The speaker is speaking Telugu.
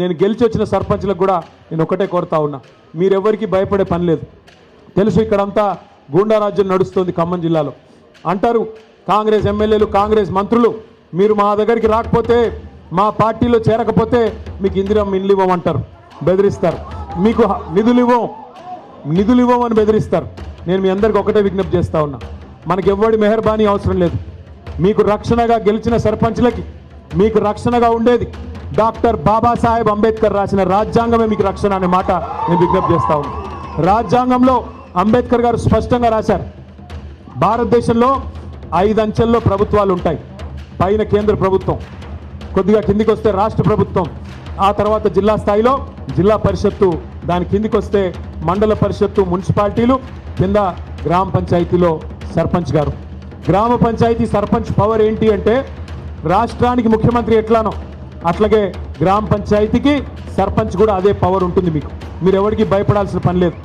నేను గెలిచి వచ్చిన సర్పంచ్లకు కూడా నేను ఒకటే కోరుతా ఉన్నా. మీరెవ్వరికీ భయపడే పని లేదు. తెలుసు ఇక్కడంతా గూండారాజ్యం నడుస్తుంది ఖమ్మం జిల్లాలో. అంటారు కాంగ్రెస్ ఎమ్మెల్యేలు కాంగ్రెస్ మంత్రులు మీరు మా దగ్గరికి రాకపోతే మా పార్టీలో చేరకపోతే మీకు ఇందిరం ఇల్లు ఇవ్వమంటారు బెదిరిస్తారు. మీకు నిధులు ఇవ్వం నిధులు ఇవ్వమని బెదిరిస్తారు. నేను మీ అందరికి ఒకటే విజ్ఞప్తి చేస్తా ఉన్నా. మనకి ఎవ్వడి మెహర్బానీ అవసరం లేదు. మీకు రక్షణగా గెలిచిన సర్పంచ్లకి మీకు రక్షణగా ఉండేది డాక్టర్ బాబాసాహెబ్ అంబేద్కర్ రాసిన రాజ్యాంగమే మీకు రక్షణ అనే మాట నేను విజ్ఞప్తి చేస్తా ఉన్నా. రాజ్యాంగంలో అంబేద్కర్ గారు స్పష్టంగా రాశారు. భారతదేశంలో ఐదు అంచెల్లో ప్రభుత్వాలు ఉంటాయి. పైన కేంద్ర ప్రభుత్వం కొద్దిగా కిందికి వస్తే రాష్ట్ర ప్రభుత్వం ఆ తర్వాత జిల్లా స్థాయిలో జిల్లా పరిషత్తు దాని కిందికి వస్తే మండల పరిషత్తు మున్సిపాలిటీలు కింద గ్రామ పంచాయతీలో సర్పంచ్ గారు. గ్రామ పంచాయతీ సర్పంచ్ పవర్ ఏంటి అంటే రాష్ట్రానికి ముఖ్యమంత్రి ఎట్లానో అట్లాగే గ్రామ పంచాయతీకి సర్పంచ్ కూడా అదే పవర్ ఉంటుంది మీకు. మీరు ఎవరికి భయపడాల్సిన పని లేదు.